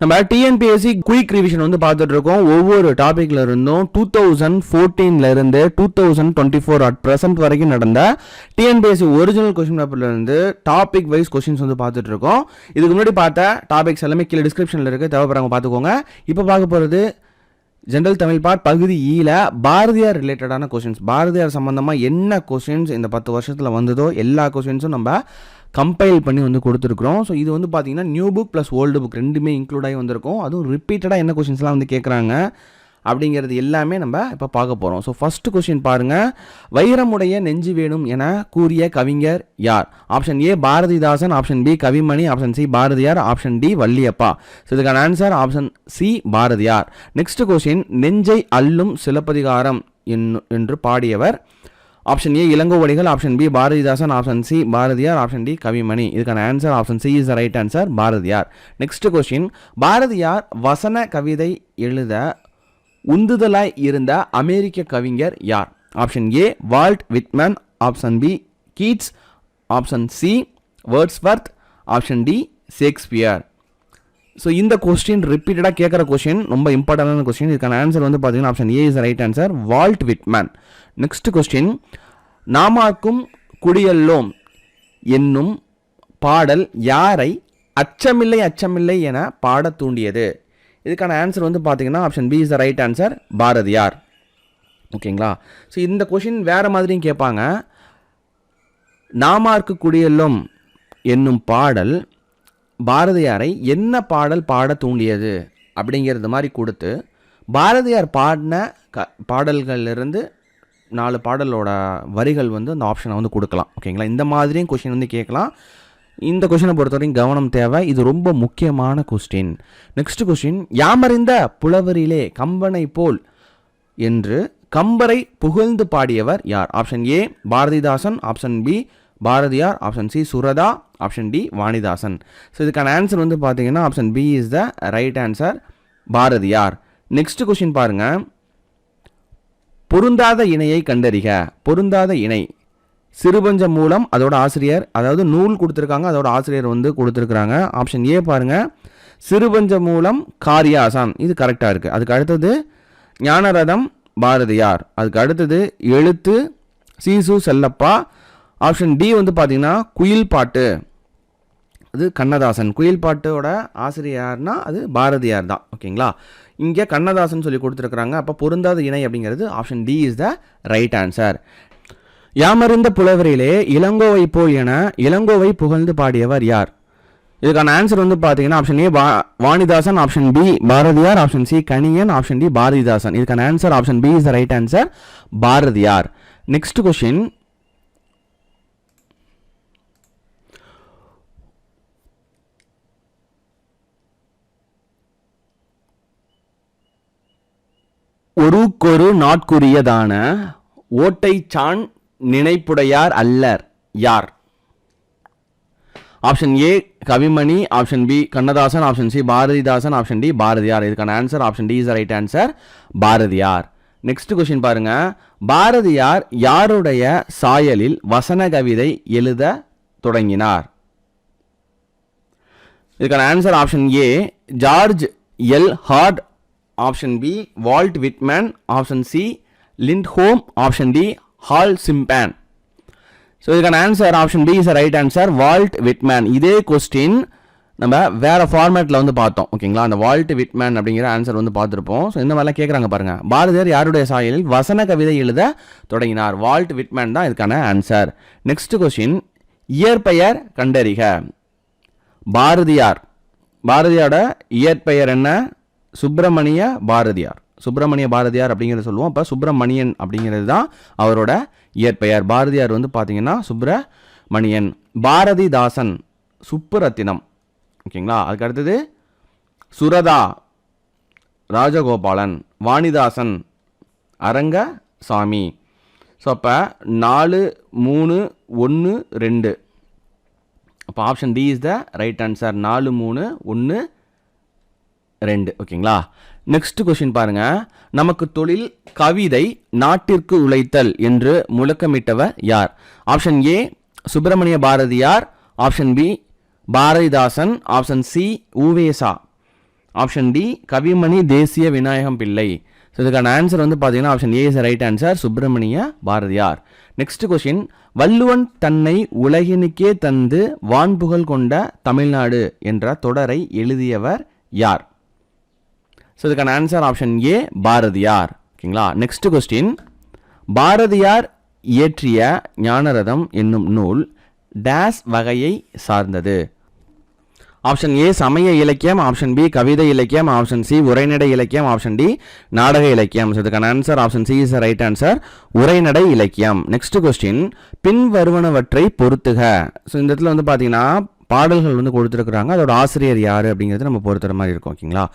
நம்ம TNPSC quick revision வந்து பார்த்துட்டு இருக்கோம் ஒவ்வொரு டாபிக்ல இருந்தும் டூ தௌசண்ட் ஃபோர்டீன்ல இருந்து two thousand twenty four at present வரைக்கும் நடந்த டிஎன்பிஎஸ்சி ஒரிஜினல் கொஸ்டின் பேப்பர்ல இருந்து டாபிக் வைஸ் கொஸ்டின்ஸ் வந்து பார்த்துட்டு இருக்கோம் இதுக்கு முன்னாடி பார்த்த டாபிக்ஸ் எல்லாமே கீழே டிஸ்கிரிப்ஷனில் இருக்கு. தேவைப்படுறவங்க பார்த்துக்கோங்க. இப்போ பார்க்க போகிறது ஜென்ரல் தமிழ் பார்ட் பகுதி ஈல பாரதியார் ரிலேட்டடான கொஷின்ஸ் பாரதியார் சம்பந்தமாக என்ன கொஷின்ஸ் இந்த பத்து வருஷத்தில் வந்ததோ எல்லா கொஷின்ஸும் நம்ம கம்பைல் பண்ணி வந்து கொடுத்துருக்குறோம். ஸோ இது வந்து பார்த்தீங்கன்னா new book plus old book ரெண்டுமே இன்க்ளூட் ஆகி வந்திருக்கும். அதுவும் ரிப்பீட்டடாக என்ன கொஷின்ஸ்லாம் வந்து கேட்குறாங்க அப்படிங்கிறது எல்லாமே நம்ம இப்போ பார்க்க போகிறோம் ஸோ ஃபஸ்ட்டு கொஷின் பாருங்கள் வைரமுடைய நெஞ்சு வேணும் என கூறிய கவிஞர் யார்? Option A Bharathidasan. Option B Kavimani. Option C Bharathiyar. Option D Valliappa. So இதுக்கான answer option C Bharathiyar. Next question நெஞ்சை அள்ளும் சிலப்பதிகாரம் என்று பாடியவர் option A Ilango Adigal option B Bharathidasan. Option C Bharathiyar. Option D Kavimani. இதுக்கான answer option C is the right answer Bharathiyar. Next question Bharathiyar வசன கவிதை எழுத உந்துதலாய் இருந்த அமெரிக்க கவிஞர் யார்? Option A Walt Whitman option B Keats option C Wordsworth option D Shakespeare so இந்த கொஸ்டின் ரிப்பீட்டடாக கேட்குற கொஸ்டின் ரொம்ப இம்பார்ட்டண்டான கொஸ்டின் இதுக்கான ஆன்சர் வந்து பார்த்தீங்கன்னா option A is right answer Walt Whitman next question நாமாக்கும் குடியல்லோம் என்னும் பாடல் யாரை அச்சமில்லை அச்சமில்லை என பாடத் தூண்டியது? இதுக்கான ஆன்சர் வந்து பார்த்தீங்கன்னா option B is the right answer Bharathiyar ஓகேங்களா? ஸோ இந்த கொஷின் வேறு மாதிரியும் கேட்பாங்க நாமார்க்கு குடியெல்லும் என்னும் பாடல் பாரதியாரை என்ன பாடல் பாட தூண்டியது அப்படிங்கிறது மாதிரி கொடுத்து பாரதியார் பாடின க பாடல்கள்லேருந்து நாலு பாடலோட வரிகள் வந்து அந்த ஆப்ஷனை வந்து கொடுக்கலாம். ஓகேங்களா இந்த மாதிரியும் கொஷின் வந்து கேட்கலாம். இந்த கொஷினை பொறுத்தவரையும் கவனம் தேவை. இது ரொம்ப முக்கியமான கொஸ்டின் நெக்ஸ்ட் கொஸ்டின் யாமறிந்த புலவரிலே கம்பனை போல் என்று கம்பரை புகழ்ந்து பாடியவர் யார்? Option A Bharathidasan. Option B Bharathiyar. Option C Suratha. Option D Vanidasan so இதுக்கான ஆன்சர் வந்து பார்த்தீங்கன்னா option B is the right answer Bharathiyar. Next question பாருங்க. பொருந்தாத இணையை கண்டறிக. பொருந்தாத இணை. சிறுபஞ்சம் மூலம் அதோட ஆசிரியர் அதாவது நூல் கொடுத்துருக்காங்க அதோட ஆசிரியர் வந்து கொடுத்துருக்குறாங்க. ஆப்ஷன் ஏ பாருங்கள் சிறுபஞ்சம் மூலம் காரியாசான். இது கரெக்டாக இருக்குது அதுக்கு அடுத்தது ஞானரதம் பாரதியார். அதுக்கு அடுத்தது எழுத்து சீசு செல்லப்பா ஆப்ஷன் டி வந்து பார்த்தீங்கன்னா குயில் பாட்டு. அது கண்ணதாசன். குயில் பாட்டோட ஆசிரியர் யாருன்னா அது பாரதியார் தான். ஓகேங்களா? இங்கே கண்ணதாசன் சொல்லி கொடுத்துருக்குறாங்க. அப்போ பொருந்தாத இணை அப்படிங்கிறது option D is the right answer யாமறிந்த புலவரிலே இளங்கோவை போல் என இளங்கோவை புகழ்ந்து பாடியவர் யார்? இதுக்கான ஆன்சர் வந்து பார்த்தீங்கன்னா ஆப்ஷன் ஏ வா Vanidasan option B Bharathiyar option C Kaniyan option D Bharathidasan. இதுக்கான answer option B is the right answer Bharathiyar. Next question ஒருக்கொரு நாட்குரியதான ஓட்டை சான் நினைப்புடையார் அல்லர் யார்? Option A Kavimani. Option B Kannadasan. Option C Bharathidasan. Option D Bharathiyar. இதுக்கான answer option D is right answer Bharathiyar. Next question பாருங்க. பாரதியார் யாருடைய சாயலில் வசன கவிதை எழுத தொடங்கினார்? இதுக்கான answer option A George L Hart option B Walt Whitman. Option C lint home option D hall சிம்பேன். So இதுக்கான answer option B is right answer Walt Whitman. இதே கொஸ்டின் நம்ம வேறு ஃபார்மேட்டில் வந்து பார்த்தோம். ஓகேங்களா அந்த வால்ட் விட்மேன் அப்படிங்கிற ஆன்சர் வந்து பார்த்துருப்போம். ஸோ இந்த மாதிரிலாம் கேட்குறாங்க பாருங்கள் பாரதியார் யாருடைய சாயலில் வசன கவிதை எழுத தொடங்கினார்? வால்ட் விட்மேன் தான் இதுக்கான ஆன்சர் நெக்ஸ்ட் கொஸ்டின் இயற்பெயர் கண்டறிக. பாரதியார். பாரதியாரோட இயற்பெயர் என்ன? சுப்பிரமணிய பாரதியார். சுப்பிரமணிய பாரதியார் அப்படிங்கிறத சொல்லுவோம். அப்போ சுப்பிரமணியன் அப்படிங்கிறது தான் அவரோட இயற்பெயர். பாரதியார் வந்து பார்த்தீங்கன்னா சுப்பிரமணியன். பாரதிதாசன் சுப்புரத்தினம். ஓகேங்களா? அதுக்கு அடுத்தது சுரதா ராஜகோபாலன். வாணிதாசன் அரங்கசாமி. ஸோ அப்போ நாலு மூணு ஒன்று ரெண்டு. அப்போ option D is the right answer நாலு மூணு ஒன்று ரெண்டு ஓகேங்களா? நெக்ஸ்ட் கொஷின் பாருங்க. நமக்கு தொழில் கவிதை நாட்டிற்கு உழைத்தல் என்று முழக்கமிட்டவர் யார்? Option A Subramania Bharathiyar. Option B Bharathidasan. Option C Uvesa. Option D Kavimani Desiya Vinayagam Pillai. So இதுக்கான ஆன்சர் வந்து பார்த்தீங்கன்னா option A is right answer Subramania Bharathiyar. Next question Valluvan தன்னை உலகினுக்கே தந்து வான்புகழ் கொண்ட தமிழ்நாடு என்ற தொடரை எழுதியவர் யார்? ஸோ இதுக்கான ஆன்சர் ஆப்ஷன் ஏ பாரதியார். ஓகேங்களா? நெக்ஸ்ட் கொஸ்டின் பாரதியார் இயற்றிய ஞானரதம் என்னும் நூல் டேஸ் வகையை சார்ந்தது. ஆப்ஷன் ஏ சமய இலக்கியம். ஆப்ஷன் பி கவிதை இலக்கியம். ஆப்ஷன் சி உரைநடை இலக்கியம். ஆப்ஷன் டி நாடக இலக்கியம். ஸோ இதுக்கான answer option C is right answer உரைநடை இலக்கியம். நெக்ஸ்ட் கொஸ்டின் பின் வருவனவற்றை பொறுத்துக. ஸோ இந்த இடத்துல வந்து பார்த்தீங்கன்னா பாடல்கள் வந்து கொடுத்துருக்குறாங்க. அதோட ஆசிரியர் யார் அப்படிங்கிறது நம்ம பொறுத்துற மாதிரி இருக்கும். ஓகேங்களா?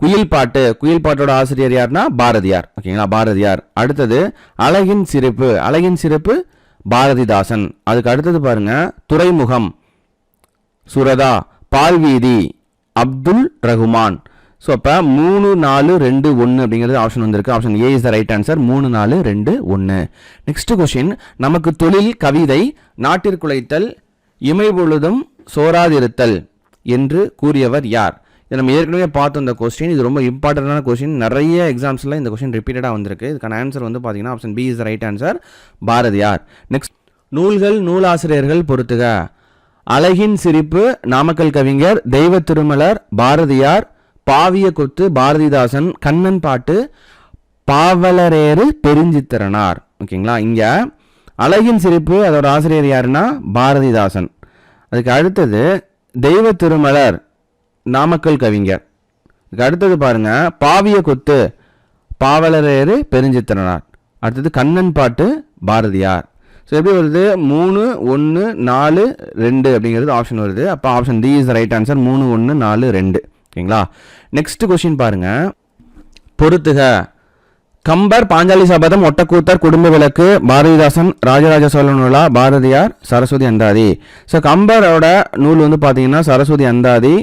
குயில் பாட்டு குயில் பாட்டோட ஆசிரியர் யாருன்னா பாரதியார். ஓகேங்களா? பாரதியார். அடுத்தது அழகின் சிறப்பு அழகின் சிறப்பு பாரதிதாசன். அதுக்கு அடுத்தது பாருங்க துறைமுகம். சுரதா பால்வீதி அப்துல் ரகுமான். ஸோ அப்போ மூணு நாலு ரெண்டு ஒன்று அப்படிங்கிறது ஆப்ஷன் வந்திருக்கு. Option A is the right answer மூணு நாலு ரெண்டு ஒன்று நெக்ஸ்ட் கொஷின் நமக்கு தொழில் கவிதை நாட்டிற்குலைத்தல் இமை பொழுதும் சோராதிருத்தல் என்று கூறியவர் யார்? இதை நம்ம ஏற்கனவே பார்த்தோம் இந்த கொஸ்டின் இது ரொம்ப இம்பார்ட்டண்டான கொஸ்டின் நிறைய எக்ஸாம்ஸில் இந்த கொஸ்டின் ரிப்பீட்டடாக வந்திருக்கு. இதுக்கான ஆன்சர் வந்து பார்த்தீங்கன்னா option B is right answer Bharathiyar next நூல்கள் நூலாசிரியர்கள் பொறுத்துக அழகின் சிரிப்பு நாமக்கல் கவிஞர் தெய்வ திருமலர் பாரதியார் பாவிய கொத்து பாரதிதாசன் கண்ணன் பாட்டு பாவலரேறு பெருஞ்சித்திரனார். ஓகேங்களா இங்கே அழகின் சிரிப்பு அதோட ஆசிரியர் யாருன்னா? பாரதிதாசன். அதுக்கு அடுத்தது தெய்வ திருமலர். நாமக்கல் கவிஞர் அடுத்தது பாருங்க பாவிய கொத்து பாவலரேறு பெருஞ்சித்திரனார். அடுத்தது கண்ணன் பாட்டு பாரதியார். ஸோ எப்படி வருது? மூணு ஒன்று நாலு ரெண்டு அப்படிங்கிறது ஆப்ஷன் வருது. அப்போ option D is right answer மூணு ஒன்று நாலு ரெண்டு. ஓகேங்களா? நெக்ஸ்ட் கொஸ்டின் பாருங்க. பொறுத்துக. கம்பர் பாஞ்சாலி சபதம் ஒட்டக்கூத்தர் குடும்ப விளக்கு பாரதிதாசன் ராஜராஜ சோழன் நூலா பாரதியார் சரஸ்வதி அந்தாதி. ஸோ கம்பரோட நூல் வந்து பார்த்தீங்கன்னா சரஸ்வதி அந்தாதி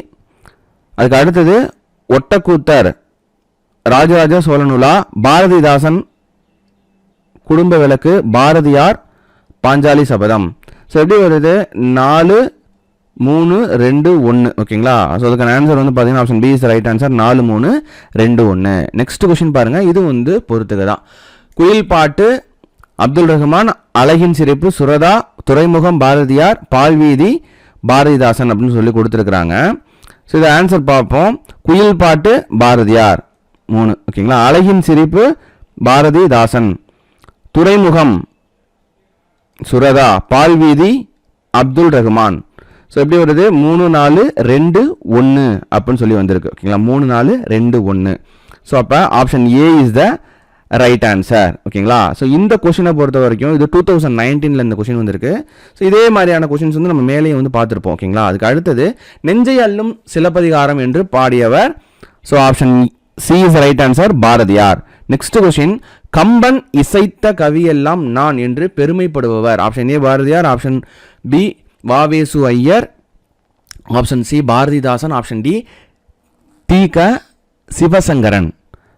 அதுக்கு அடுத்தது ஒட்டக்கூத்தர் ராஜராஜ சோழனுலா பாரதிதாசன் குடும்ப விளக்கு பாரதியார் பாஞ்சாலி சபதம். ஸோ எப்படி வருது? நாலு மூணு ரெண்டு ஒன்று ஓகேங்களா ஸோ அதுக்கான ஆன்சர் வந்து பார்த்தீங்கன்னா option B is right answer நாலு மூணு ரெண்டு ஒன்று நெக்ஸ்ட் கொஷின் பாருங்கள் இது வந்து பொறுத்துக்கு தான். குயில் பாட்டு அப்துல் ரஹ்மான் அழகின் சிரிப்பு சுரதா துறைமுகம் பாரதியார் பால்வீதி பாரதிதாசன் அப்படின்னு சொல்லி கொடுத்துருக்குறாங்க. ஸோ இதை ஆன்சர் பார்ப்போம். குயில் பாட்டு பாரதியார். மூணு ஓகேங்களா? அழகின் சிரிப்பு பாரதிதாசன். துறைமுகம் சுரதா. பால்வீதி அப்துல் ரஹ்மான். ஸோ எப்படி வருது? மூணு நாலு ரெண்டு ஒன்று அப்படின்னு சொல்லி வந்திருக்கு. ஓகேங்களா? மூணு நாலு ரெண்டு ஒன்று ஸோ அப்போ option A is the right answer ஓகேங்களா ஸோ இந்த கொஷினை பொறுத்த வரைக்கும் இது டூ தௌசண்ட் நைன்டீனில் இந்த கொஷின் வந்திருக்கு. ஸோ இதே மாதிரியான கொஷின்ஸ் வந்து நம்ம மேலேயும் வந்து பார்த்துருப்போம். ஓகேங்களா அதுக்கு அடுத்தது நெஞ்சை அள்ளும் சிலப்பதிகாரம் என்று பாடியவர் so option C is right answer Bharathiyar next question Kamban இசைத்த கவியெல்லாம் நான் என்று பெருமைப்படுபவர். Option A Bharathiyar option B Vavesu Iyer. Option C Bharathidasan. Option D T க சிவசங்கரன்.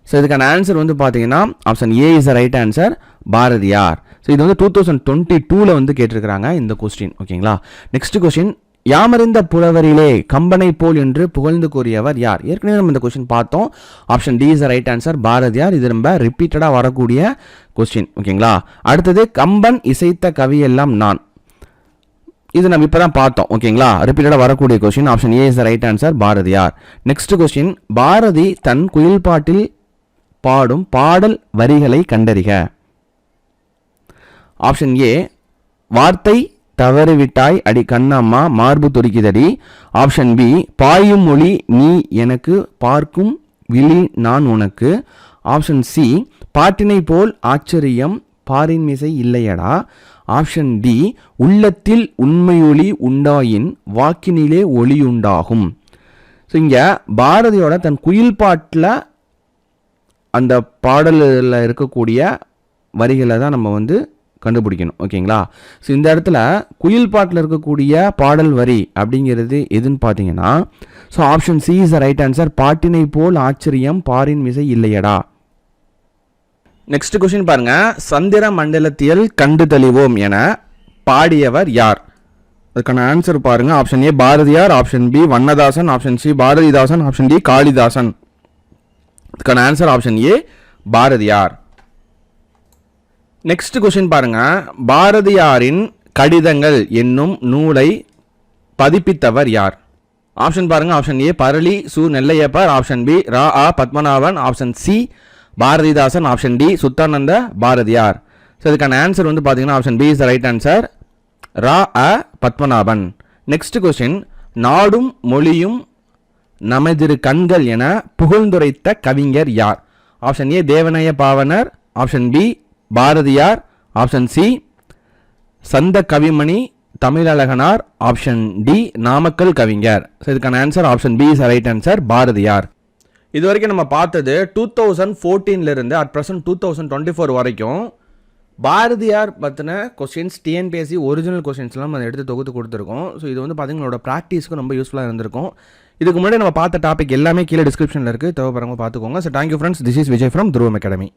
ஸோ இதுக்கான ஆன்சர் வந்து பார்த்தீங்கன்னா option A is right answer Bharathiyar so இது வந்து two thousand twenty டூவில் வந்து கேட்டிருக்கிறாங்க இந்த கொஸ்டின் ஓகேங்களா? நெக்ஸ்ட் கொஸ்டின் யாமறிந்த புலவரிலே கம்பனை போல் என்று புகழ்ந்து கூறியவர் யார்? ஏற்கனவே நம்ம இந்த கொஸ்டின் பார்த்தோம். Option D is right answer Bharathiyar இது ரொம்ப ரிப்பீட்டடாக வரக்கூடிய கொஸ்டின் ஓகேங்களா? அடுத்தது கம்பன் இசைத்த கவியெல்லாம் நான். இது நம்ம இப்போ தான் பார்த்தோம் ஓகேங்களா? ரிப்பீட்டடாக வரக்கூடிய question option A is right answer Bharathiyar next question Bharathi தன் குயில் பாட்டில் பாடும் பாடல் வரிகளை கண்டறிக. ஆப்ஷன் ஏ வார்த்தை தவறிவிட்டாய் அடி கண்ணம்மா மார்பு துடிக்குதடி. ஆப்ஷன் பி பாயும் மொழி நீ எனக்கு பார்க்கும் விழி நான் உனக்கு. ஆப்ஷன் சி பாட்டினை போல் ஆச்சரியம் பாரின் மிசை இல்லையடா. ஆப்ஷன் டி உள்ளத்தில் உண்மையொளி உண்டாயின் வாக்கினிலே ஒளியுண்டாகும் ஸோ இங்கே பாரதியோட தன் குயில் பாட்டில் அந்த பாடலில் இருக்கக்கூடிய வரிகளை தான் நம்ம வந்து கண்டுபிடிக்கணும். ஓகேங்களா? ஸோ இந்த இடத்துல குயில் பாட்டில் இருக்கக்கூடிய பாடல் வரி அப்படிங்கிறது எதுன்னு பார்த்தீங்கன்னா so option C is the right answer பாட்டினை போல் ஆச்சரியம் பாரின் மிசை இல்லையடா. நெக்ஸ்ட் கொஸ்டின் பாருங்க. சந்திர மண்டலத்தியல் கண்டு தெளிவோம் என பாடியவர் யார்? அதுக்கான ஆன்சர் பாருங்க. Option A Bharathiyar. Option B Vannadasan. Option C Bharathidasan. Option D Kalidasan. அதுக்கான answer option A Bharathiyar. Next question பாருங்கள் பாரதியாரின் கடிதங்கள் என்னும் நூலை பதிப்பித்தவர் யார்? ஆப்ஷன் பாருங்கள் option A Parali Su Nellaiyappar option B Ra A Padmanabhan option C Bharathidasan option D Suddhananda Bharathiyar. So இதுக்கான answer வந்து பார்த்தீங்கன்னா option B is the right answer Ra A Padmanabhan. Next question நாடும் மொழியும் நமதிரு கண்கள் என புகழ்ந்துரைத்த கவிஞர் யார்? Option A Devaneya Pavanar. Option B Bharathiyar. Option C Santha Kavimani Tamizhazhaganar option D Namakkal Kavignar. So இதுக்கான answer option B is right answer Bharathiyar. இது வரைக்கும் நம்ம பார்த்தது two thousand ஃபோர்டீன்லேருந்து at present two thousand twenty four வரைக்கும் பாரதியார் பற்றின questions TNPSC original கொஸ்டின்ஸ்லாம் நம்ம எடுத்து தொகுத்து கொடுத்துருக்கோம். ஸோ இது வந்து பார்த்தீங்களா ப்ராக்டிஸ்க்கு ரொம்ப யூஸ்ஃபுல்லாக இருந்திருக்கும். இதுக்கு முன்னாடி நம்ம பார்த்த டாபிக் எல்லாமே கீழே டிஸ்கிரிப்ஷனில் இருக்குது தேவைப்படுறவங்க பார்த்துக்கோங்க. So thank you friends this is Vijay from Dhruvam Academy